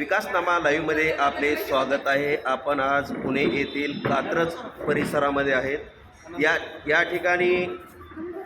विकासनामा लाईव्हमध्ये आपले स्वागत आहे. आपण आज पुणे येथील कात्रज परिसरामध्ये आहेत. या या ठिकाणी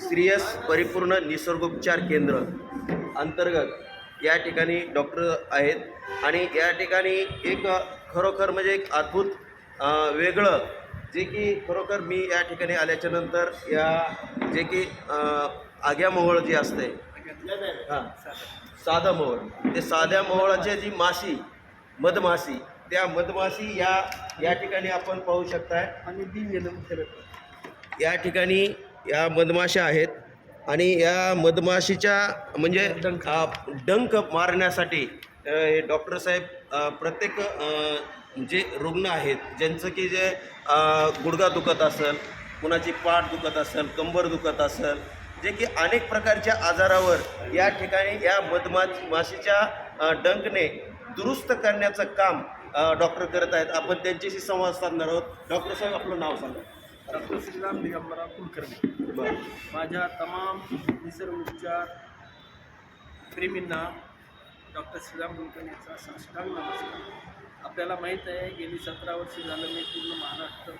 श्रीयस परिपूर्ण निसर्गोपचार केंद्र अंतर्गत या ठिकाणी डॉक्टर आहेत. आणि या ठिकाणी एक खरोखर म्हणजे एक अद्भुत वेगळं जे की खरोखर मी या ठिकाणी आल्याच्यानंतर या जे की अ, आग्या मोहळ जी असते हां. साधं मोहळ ते साध्या मोहळाची जी माशी मधमाशी त्या मधमाशी या या ठिकाणी आपण पाहू शकताय. आणि फिरत. या ठिकाणी या मधमाशा आहेत आणि या मधमाशीच्या म्हणजे डंख. मारण्यासाठी हे डॉक्टर साहेब प्रत्येक जे रुग्ण आहेत ज्यांचं की जे गुडघा दुखत असेल कुणाची पाठ दुखत असेल कंबर दुखत असेल जे की अनेक प्रकारच्या आजारावर या ठिकाणी या मधमा माशीच्या अ, डंखने दुरुस्त करण्याचं काम डॉक्टर करत आहेत. आपण त्यांच्याशी संवाद साधणार आहोत. डॉक्टर साहेब आपलं नाव सांगा. डॉक्टर श्रीराम दिगंबरा कुलकर्णी. माझ्या तमाम निसर्ग उपचार प्रेमींना डॉक्टर श्रीराम कुलकर्णीचा साष्टांग नमस्कार. आपल्याला माहीत आहे गेली सतरा वर्ष झालं मी पूर्ण महाराष्ट्र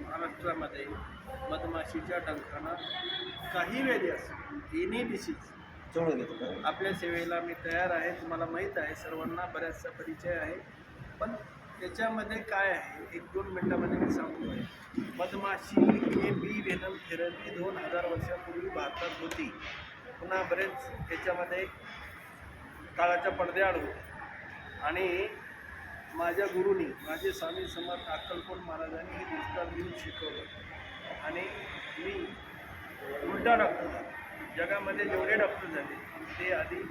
महाराष्ट्रामध्ये. मधमाशीच्या डंखानं काही वेळी असो एनी डिसीज जोडून घेतो? आपल्या सेवेला मी तयार आहे तुम्हाला माहीत आहे सर्वांना बऱ्याचसा परिचय आहे. पण त्याच्यामध्ये काय आहे एक दोन मिनटामध्ये मी सांगतो. आहे मधमाशी हे बी वेनम थेरपी दोन हजार वर्षापूर्वी भारतात होती. पुन्हा बरेच त्याच्यामध्ये काळाच्या पडद्याआड होते. आणि माझ्या गुरुनी माझे स्वामी समर्थ अक्कलकोट महाराजांनी हे दृष्टांत देऊन शिकवलं. आणि मी उलटा डॉक्टर झालो. जगामध्ये जेवढे डॉक्टर झाले ते आधी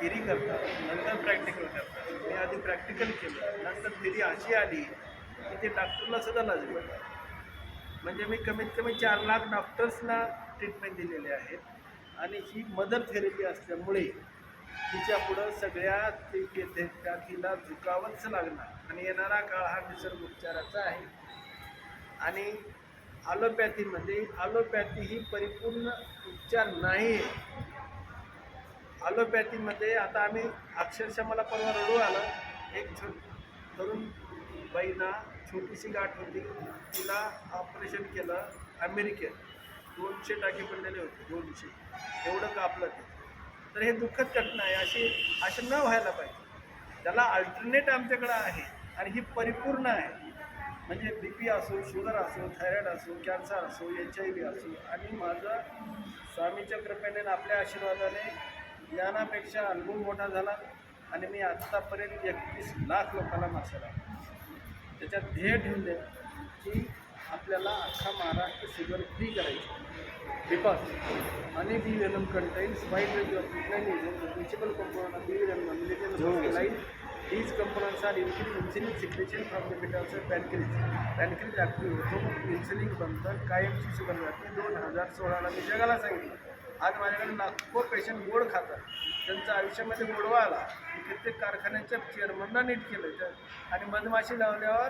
थिरी करतात नंतर प्रॅक्टिकल करतात. मी आधी प्रॅक्टिकल केलं. नंतर थिरी अशी आली की ते डॉक्टरला सुद्धा लाजलं म्हणजे मी कमीत कमी चार लाख डॉक्टर्सना ट्रीटमेंट दिलेले आहेत. आणि ही मदर थेरपी असल्यामुळे तिच्या पुढं सगळ्या त्या तिला झुकावंच लागणार. आणि येणारा काळ हा निसर्ग उपचाराचा आहे. आणि ॲलोपॅथीमध्ये ॲलोपॅथी ही परिपूर्ण उपचार नाही. ॲलोपॅथीमध्ये आता आम्ही अक्षरशः मला परवा रडू आलं. एक छो तरुण बाईना छोटीशी गाठ होती. तिला ऑपरेशन केलं अमेरिकेत. दोनशे टाके पडलेले होते दोनशे. एवढं कापलं ते. तर हे दुःखद घटना आहे. अशी अशी न व्हायला पाहिजे. त्याला अल्टरनेट आमच्याकडं आहे आणि ही परिपूर्ण आहे. म्हणजे बी पी असो शुगर असो थायरॉईड असो कॅन्सर असो एच आय व्ही असो आणि माझं स्वामीच्या कृपेने आपल्या आशीर्वादाने ज्ञानापेक्षा अनुभव मोठा झाला आणि मी आत्तापर्यंत एकतीस लाख लोकांना मारलेला त्याच्यात ध्येय ठेवले की आपल्याला अख्खा महाराष्ट्र शुगर फ्री करायचं बिकॉज आणि bee venom contains wide range of mechanisms the principal component of These components are increase insulin secretion from the beta cell pancreas. Pancreas active होतो इन्सुलिन बनतं कायमची सुगंध जाते दोन हजार सोळाला मी जगाला सांगितलं. आज माझ्याकडे लाखो पेशंट गोड खातात. त्यांचा आयुष्यामध्ये गोडवा आला. कित्येक कारखान्याच्या चेअरमनला नीट केलं तर. आणि मधमाशी लावल्यावर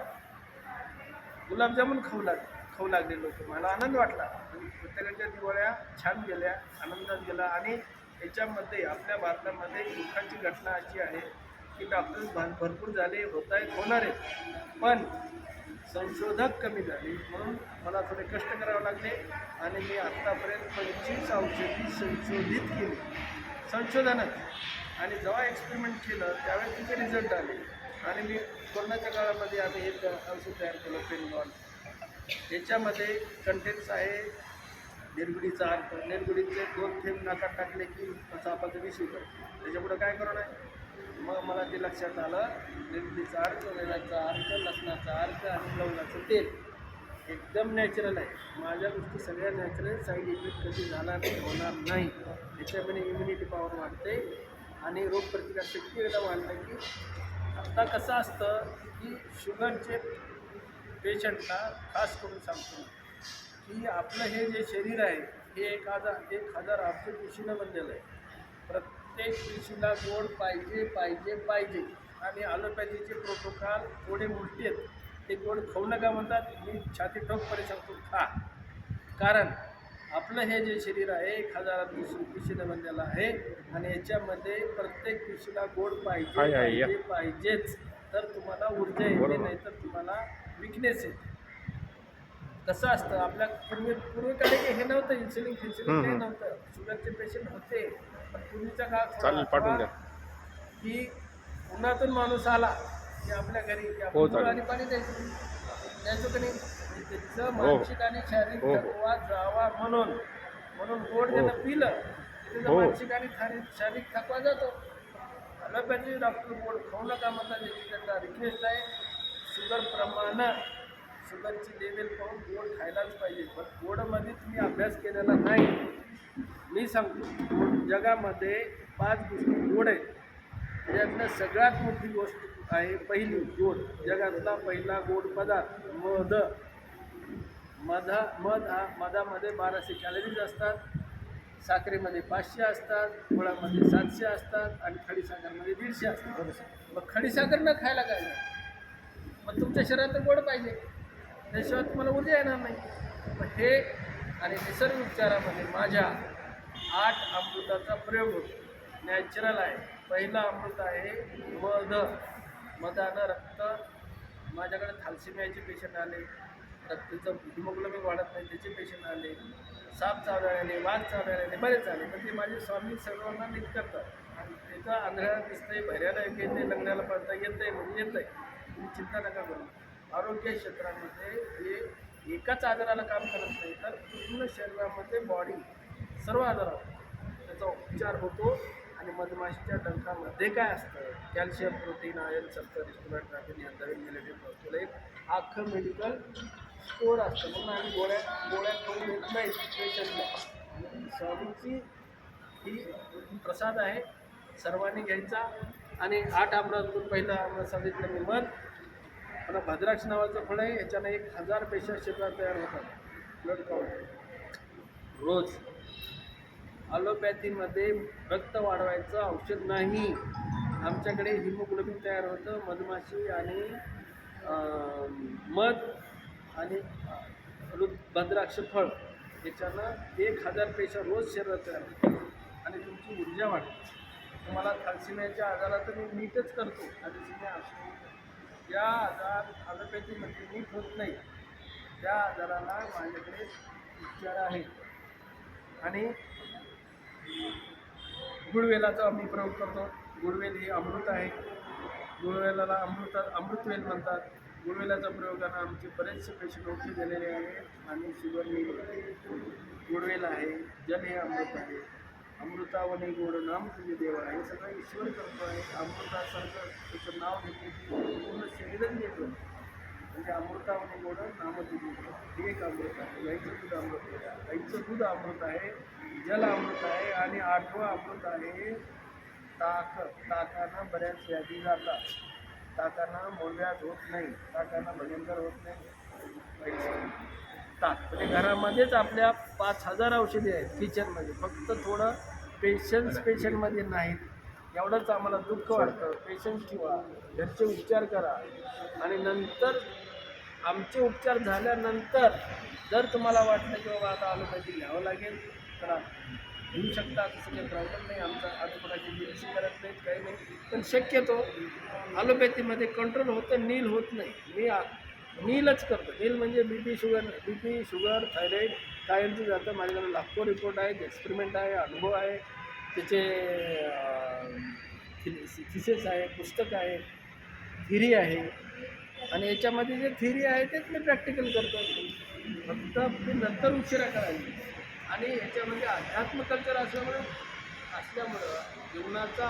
गुलाबजामुन खाऊ लाग खाऊ लागले लोक. मला आनंद वाटला. आणि प्रत्येकाच्या दिवाळ्या छान गेल्या आनंदात गेला. आणि याच्यामध्ये आपल्या भारतामध्ये दुःखाची घटना अशी आहे की डॉक्टर्स भान भरपूर झाले होत आहेत होणार आहेत पण संशोधक कमी झाले. म्हणून मला थोडे कष्ट करावे लागले आणि मी आत्तापर्यंत पंचवीस औषधी संशोधित केली. संशोधनात आणि जेव्हा एक्सपेरिमेंट केलं त्यावेळेस तिचे रिझल्ट आले. आणि मी कोरोनाच्या काळामध्ये आम्ही एक औषध तयार केलं पेनगॉन याच्यामध्ये कंटेन्स आहे. निरगुडीचा अर्थ निरगुडीचे दोन थेंब नाकात टाकले की सापाचं विषय होतं. त्याच्यापुढं काय करू नये मग मला ते लक्षात आलं निर्गुडीचा अर्थ वेलाचा अर्थ लसणाचा अर्थ आणि लवणाचं तेल. एकदम नॅचरल आहे. माझ्या गोष्टी सगळ्या नॅचरल साईड इफेक्ट कधी झाला नाही होणार नाही. त्याच्यामुळे इम्युनिटी पॉवर वाढते आणि रोगप्रतिकारशक्ती एकदा वाढलं की आता कसं असतं की शुगरचे पेशंटला खास करून सांगतो की आपलं हे जे शरीर आहे हे एक हजार एक हजार अब्ज पेशीनं बनलेलं आहे. प्रत्येक पेशीला गोड पाहिजे पाहिजे पाहिजे. आणि ॲलोपॅथीचे प्रोटोकॉल थोडे उलटे आहेत. ते गोड खाऊ नका म्हणतात. मी छाती ठोकपणे सांगतो खा. कारण आपलं हे जे शरीर आहे एक हजार पिशीनं बनलेलं आहे. आणि याच्यामध्ये प्रत्येक पिशीला गोड पाहिजे पाहिजेच. तर तुम्हाला ऊर्जा येते. नाही तर तुम्हाला विकनेस येते. कसं असतं आपल्या पूर्वी पूर्वीकडे हे नव्हतं इन्सुलिन फिन्सुलिन हम्म. नव्हतं. शुगरचे पेशंट होते. पण पूर्वीचा काळ थोडा चालेल पाठवून द्या की उन्हातून माणूस आला की आपल्या घरी की आपण हो, चालेल. आणि पाणी द्यायचं द्यायचं की नाही त्याचं हो. मानसिक आणि शारीरिक हो, हो. थकवा जावा म्हणून म्हणून गोड हो. ज्यानं पिलं की त्याचा हो. मानसिक आणि शारीरिक शारीरिक थकवा जातो ॲलोपॅथी डॉक्टर गोड खाऊ नका म्हणतात याची त्यांचा रिक्वेस्ट आहे शुगर प्रमाण शुगरची लेवल पाहून गोड खायलाच पाहिजे पण गोडमध्ये तुम्ही अभ्यास केलेला नाही मी सांगतो जगामध्ये पाच गोष्टी गोड आहेत. त्याच्यातलं सगळ्यात मोठी गोष्ट आहे पहिली गोड. जगातला पहिला गोड पदार्थ मध. मधा मध हा मधामध्ये बाराशे कॅलरीज असतात. साखरेमध्ये पाचशे असतात. गुळामध्ये सातशे असतात. आणि खडीसाखरमध्ये दीडशे असतात. मग खडीसाखर न खायला काय मग तुमच्या शरीरात गोड पाहिजे. त्याशिवाय तुम्हाला ऊर्जा येणार नाही. मग हे आणि निसर्ग उपचारामध्ये माझ्या आठ अमृताचा प्रयोग होतो. नॅचरल आहे. पहिलं अमृत आहे मध. मधानं रक्त माझ्याकडे थालसिमियाचे पेशंट आले. रक्ताचं हिमोग्लोबिन वाढत नाही त्याचे पेशंट आले. साप चावल्याने आले वाघ चावल्याने आले बरेच आले. पण ते माझे स्वामी सर्वांना नीट करतात. आणि त्याचं आंधळ्याला दिसतंय भैऱ्याला येते लग्नाला पडता म्हणून येत आहे तुम्ही चिंता नका करू. आरोग्य क्षेत्रामध्ये हे एकाच आजाराला काम करत नाही तर पूर्ण शरीरामध्ये बॉडी सर्व आजारावर. त्याचा उपचार होतो आणि मधमाशीच्या डंखामध्ये काय असतं? कॅल्शियम प्रोटीन आयर्न सल्फर इस्टुमेंट राखीन नवीन मिलेटिव्ह प्रोटीन एक अख्खं मेडिकल स्टोअर असतं. म्हणून आम्ही गोळ्या गोळ्या खाऊन येत नाही पेशंटला स्वामींची ही प्रसाद आहे. सर्वांनी घ्यायचा. आणि आठ आमरातून पहिला आमरा सांगितलं मी मध पण भद्राक्ष नावाचं फळ आहे. याच्यानं एक हजार पेशंट शरीरात तयार होतात. Blood count. रोज. अलोपॅथीमध्ये रक्त वाढवायचं औषध नाही. आमच्याकडे हिमोग्लोबिन तयार होतं मधमाशी आणि मध आणि भद्राक्ष फळ. याच्यानं एक हजार पेशा रोज शरीरात तयार होतात आणि तुमची ऊर्जा वाढते. तुम्हाला थालसिमियाच्या आजारात मी नीटच करतो. थालसिमिया असो ज्या आजार ॲलोपॅथीमध्ये नीट होत नाही. त्या आजाराला माझ्याकडे उपचार आहेत. आणि गुळवेलाचा आम्ही प्रयोग करतो. गुळवेल हे अमृत आहे. गुळवेलाला अमृत अमृतवेल म्हणतात. गुळवेलाच्या प्रयोगानं आमचे बरेचसे पेशंट ओके झालेले आहे आणि शुगर नाही गुळवेल आहे. जल हे अमृत आहे. अमृतावने गोड नाम तुझे देव. आहे सगळं ईश्वर करतो आहे. अमृतासारखं त्याचं नाव घेतो. पूर्ण शरीरच घेतो. म्हणजे अमृतावने गोड नाम तुझे हे एक अमृत आहे. गाईचं दूध अमृत आहे. गाईचं दूध अमृत आहे. जल अमृत आहे आणि आठवं अमृत आहे ताक. ताकांना बऱ्याच व्याधी जातात. ताकांना मूळव्याध होत नाही. ताकांना भयंकर होत नाही. ताक. म्हणजे घरामध्येच आपल्या पाच हजार औषधे आहेत किचनमध्ये. फक्त थोडं पेशन्स पेशंटमध्ये नाहीत. एवढंच आम्हाला दुःख वाटतं. पेशन्स ठेवा. घरचे उपचार करा. आणि नंतर आमचे उपचार झाल्यानंतर जर तुम्हाला वाटलं की बाबा आता आलोपॅथी घ्यावं लागेल तर घेऊ शकता. तसं काही प्रॉब्लेम नाही. आमचा आजोबाची मेडिसिन करत नाहीत काही नाही. पण शक्यतो ॲलोपॅथीमध्ये कंट्रोल होतं नील होत नाही. मी आ- नीलच करतो. नील म्हणजे B P sugar B P sugar thyroid कायमचं जातं? माझ्याकडे लाखो रिपोर्ट आहेत एक्सपेरिमेंट आहे अनुभव आहे. त्याचे थिसेस आहे पुस्तक आहे थिरी आहे. आणि याच्यामध्ये जे थिरी आहे तेच मी प्रॅक्टिकल करतो फक्त ते नंतर उशिरा करायची. आणि याच्यामध्ये अध्यात्म कल्चर असल्यामुळे असल्यामुळं जीवनाचा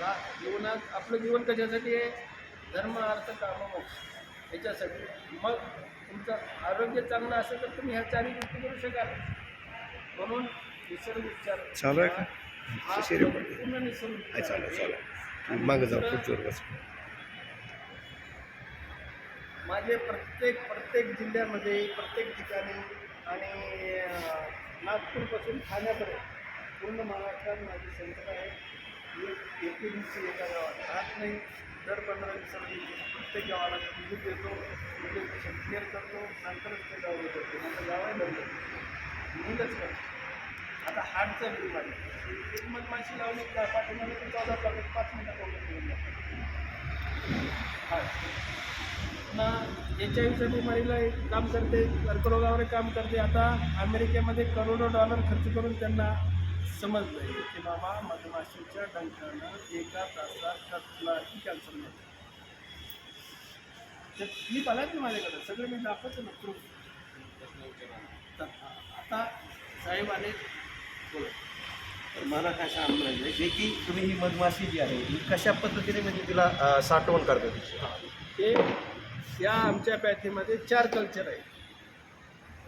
रा जीवनात आपलं जीवन कशासाठी आहे? धर्म अर्थ काम मोक्ष. याच्यासाठी. मग तुमचं आरोग्य चांगलं असेल तर तुम्ही ह्या चारही गोष्टी करू शकाल. म्हणून निसर्ग उपचार चालू आहे का? पूर्ण निसर्ग मागं जाऊ माझे प्रत्येक प्रत्येक जिल्ह्यामध्ये प्रत्येक ठिकाणी आणि नागपूरपासून ठाण्यापर्यंत पूर्ण महाराष्ट्रात माझे सेंटर आहे. एक एके दिवशी एका गावात राहत नाही. दर पंधरा दिवसांनी प्रत्येक गावाला विजिट देतो. म्हणजे विद्युत क्लिअर करतो नंतरच ते गाव करतो माझं गाव आहे लवकर म्हणूनच करतो. आता हार्टचं बिमारी एक मधमाशी लावली का पाठीमागे चौदा प्लॉकेट पाच मिनिटात करून ना एच आय व्हीच्या बिमारीला एक काम करते कर्करोगावर काम करते. आता अमेरिकेमध्ये करोडो डॉलर खर्च करून त्यांना समजलं की बाबा मधमाशीच्या डंकानं एका तासात कसलाही कॅन्सर नाही ते क्लिप आलात ना माझ्याकडं? सगळं मी दाखवतो ना प्रूफ आता साहेब आले. मला काय सांगायचं आहे जे की तुम्ही ही मधमाशी जी आहे ही कशा पद्धतीने म्हणजे तिला साठवण करता तिची? ते या आमच्या पॅथीमध्ये चार कल्चर आहे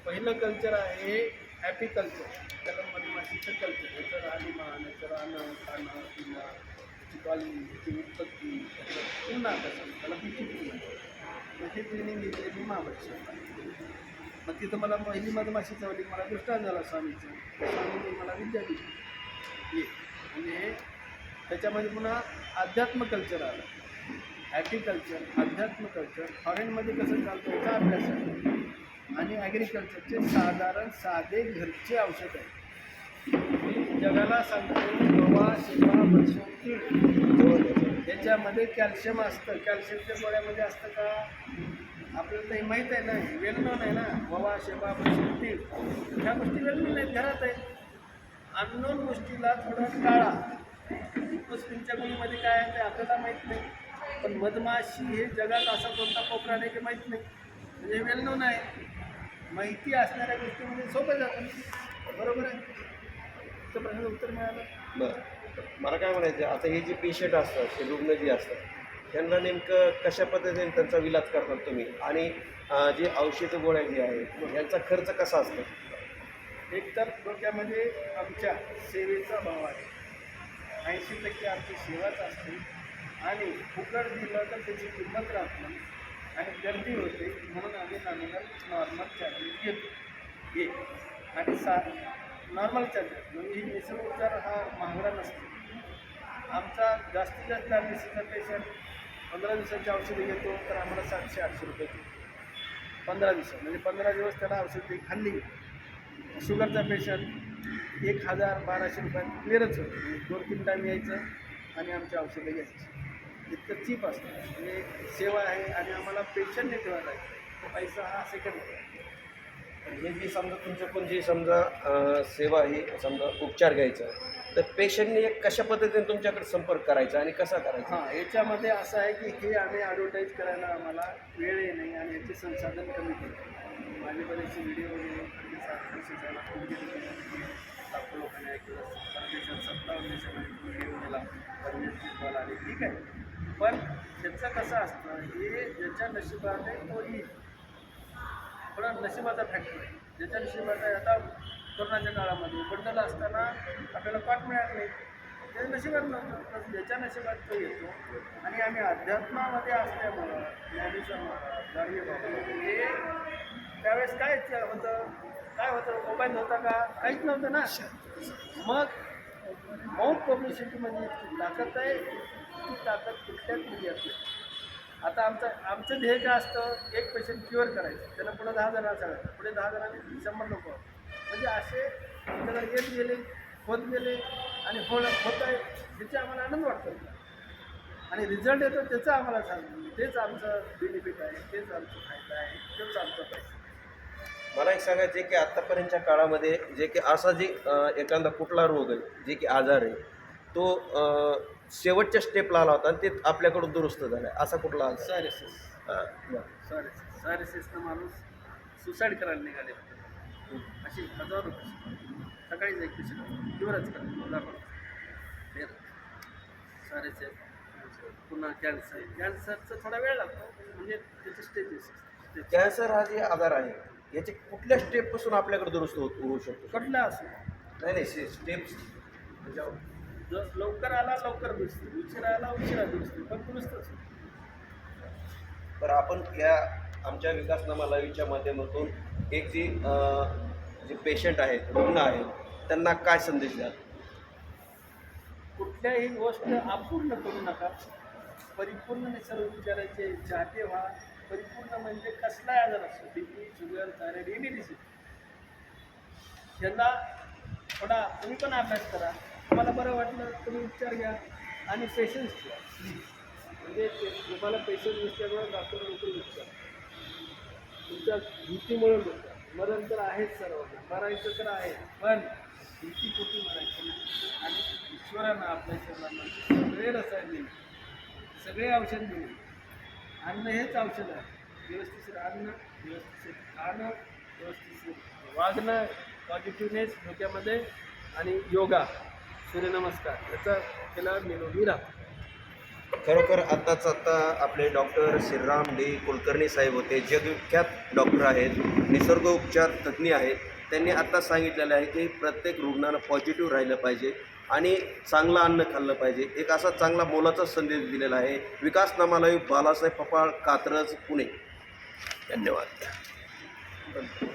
पहिलं कल्चर आहे हॅपी कल्चर त्याला मधमाशीचं कल्चर याचं राहणीमान याचं राहणं खाणं पिणं त्याची कॉलिंग त्याची उत्पत्ती पुन्हा पूर्ण त्याला किती पुन्हा मग हे ट्रेनिंग घेतली मी महाबळेश्वरला मग तिथं मला पहिली मधमाशी चावली मला दृष्टांत झाला स्वामीचं. स्वामीने मला विद्या दिली. ये म्हणजे हे त्याच्यामध्ये पुन्हा अध्यात्म कल्चर आलं. हॅपी कल्चर अध्यात्म कल्चर फॉरेनमध्ये कसं चालतं याचा अभ्यास आहे. आणि ॲग्रिकल्चरचे साधारण साधे घरचे औषध आहे. जगाला सांगतो गवा शेपा बसून तीळ याच्यामध्ये कॅल्शियम असतं. कॅल्शियमच्या गोळ्यामध्ये असतं का? आपल्याला तर हे माहीत आहे ना वेल आहे ना गवा शेवा बसून तीळ. ह्या गोष्टी वेल नोन आहेत घरात आहे अननोन गोष्टीला थोडं टाळा. तुमच्या गुणीमध्ये काय आहे ते आपल्याला माहीत नाही. पण मधमाशी हे जगात असा कोणता कोपरा नाही की माहीत नाही. म्हणजे वेल नोन आहे. माहिती असणाऱ्या गोष्टीमध्ये सोपं जातं. बरोबर आहे? तर प्रश्न उत्तर मिळालं? बरं. मला काय म्हणायचं आता हे जे पेशंट असतात हे रुग्ण जे असतात त्यांना नेमकं कशा पद्धतीने त्यांचा विलाज करतात तुम्ही? आणि जे औषधं गोळ्या जे आहेत यांचा खर्च कसा असतो? एकतर डोक्यामध्ये म्हणजे आमच्या सेवेचा भाव आहे. ऐंशी टक्के आमची सेवाच असते. आणि फुकट दिलं तर त्याची किंमत राहत नाही. आणि गर्दी होते म्हणून आम्ही नॉमिनल नॉर्मल चार्जेस घेतो. एक आणि सा नॉर्मल चार्जेस म्हणजे निसर्गोपचार हा महागडा नसतो. आमचा जास्तीत जास्त आम्ही सीझन पेशंट पंधरा दिवसाची औषधं घेतो तर आम्हाला सातशे आठशे रुपये देतो. पंधरा दिवस म्हणजे पंधरा दिवस त्याला औषधी खाल्ली. शुगरचा पेशंट एक हजार बाराशे रुपयात क्लिअरच होतं. दोन तीन टाईम यायचं आणि आमची औषधं घ्यायची. इतकं चीप असतं. म्हणजे सेवा आहे आणि आम्हाला पेशंटने ठेवायला आहे पैसा हा सेकंड हे जे समजा तुमचं पण जे समजा सेवा आहे समजा उपचार घ्यायचा तर पेशंटने कशा पद्धतीने तुमच्याकडे संपर्क करायचा आणि कसा करायचा? हां याच्यामध्ये असं आहे की हे आम्ही ॲडव्हर्टाईज करायला आम्हाला वेळही नाही आणि याचे संसाधन कमी करतो. माझे बरेचसे व्हिडिओ वगैरे अगदी सात लाखो परदेशात सत्तावन्न देशामध्ये गेला आले ठीक आहे पण त्याचं कसं असतं हे ज्याच्या नशिबात आहे तो येईल पण नशिबाचा फॅक्टर आहे ज्याच्या नशिबात आहे आता कोरोनाच्या काळामध्ये बंडल असताना आपल्याला पाठ मिळत नाही ते नशिबात नव्हतं तर ज्याच्या नशिबात तो येतो आणि आम्ही अध्यात्मामध्ये असल्यामुळं ज्ञानेश्वर महाराज गाडगे बाबा हे त्यावेळेस काय होतं? काय होतं मोबाईल नव्हता का? काहीच नव्हतं ना. मग माउथ पब्लिसिटीमध्ये म्हणजे इतकी ताकद आहे ती ताकद कुठल्याच मीडियात नाही. आता आमचं आमचं ध्येय काय असतं एक पेशंट क्युअर करायचं. त्याला पुढे दहा जणांना सांगायचं. पुढे दहा जणांनी शंभर लोक म्हणजे असे त्याला येत गेले होत गेले आणि होणं होत आहे ह्याचा आम्हाला आनंद वाटतो. आणि रिझल्ट येतो त्याचं आम्हाला सांगतो. तेच आमचं बेनिफिट आहे तेच आमचं फायदा आहे तेच आमचं पैसा. मला एक सांगायचं आहे की आत्तापर्यंतच्या काळामध्ये जे की असा जे एखादा कुठला रोग आहे जे की आजार आहे तो शेवटच्या स्टेपला आला होता आणि ते आपल्याकडून दुरुस्त झाला आहे. असा कुठला सायरेसिस. सायरेसिस सायरेसिसनं माणूस सुसाईड करायला निघाले होते अशी हजारो सकाळीच एक पेशंट क्युअरच करायला सायरेसिस पुन्हा कॅन्सर कॅन्सरचा थोडा वेळ लागतो. म्हणजे त्याचे स्टेजेस स्टेज कॅन्सर हा जे आजार आहे याचे कुठल्या स्टेपपासून आपल्याकडे दुरुस्त होत होऊ शकतो? कटला असो. नाही नाही स्टेप्स जर लवकर आला लवकर दुरुस्ती उशिरा आला उशिरा दुरुस्ती पण दुरुस्तच होतं. तर आपण या आमच्या विकासनामा लाईव्हच्या माध्यमातून एक जी जे पेशंट आहेत रुग्ण आहेत त्यांना काय संदेश द्याल? कुठल्याही गोष्ट अपूर्ण करू नका. परिपूर्ण निसर्ग उपचाराचे चाहते व्हा. परिपूर्ण म्हणजे कसलाही आजार असतो B sugar thyroid any disease यांना थोडा तुम्ही पण अभ्यास करा. तुम्हाला बरं वाटलं तुम्ही उपचार घ्या आणि पेशन्स घ्या म्हणजे ते तुम्हाला पेशन्स नसल्यामुळे डॉक्टर लोक उपचार तुमच्या भीतीमुळे होतं मरण तर आहेच सर्वांना. मरायचं तर आहे. पण भीती कुठे मरायची? नाही आणि ईश्वरानं आपल्या शरीरामध्ये सगळे रसायन दिले सगळे औषध दिले. अन्न हेच औषध आहे. व्यवस्थित अन्न व्यवस्थित खाणं व्यवस्थित वागणं पॉझिटिव्हनेस डोक्यामध्ये आणि योगा. सूर्यनमस्कार. याचा केल्यावर निरोगी राहतो खरोखर आत्ताच आत्ता आपले डॉक्टर श्रीराम डी कुलकर्णी साहेब होते जगविख्यात डॉक्टर आहेत निसर्ग उपचार तज्ज्ञ आहेत त्यांनी आत्ता सांगितलेलं आहे की प्रत्येक रुग्णानं पॉझिटिव्ह राहिलं पाहिजे. आणि चांगलं अन्न खाल्लं पाहिजे. एक असा चांगला मोलाचा संदेश दिलेला आहे. विकास नामालय बालासाहेब पपाळ कात्रज पुणे. धन्यवाद धन्यवाद.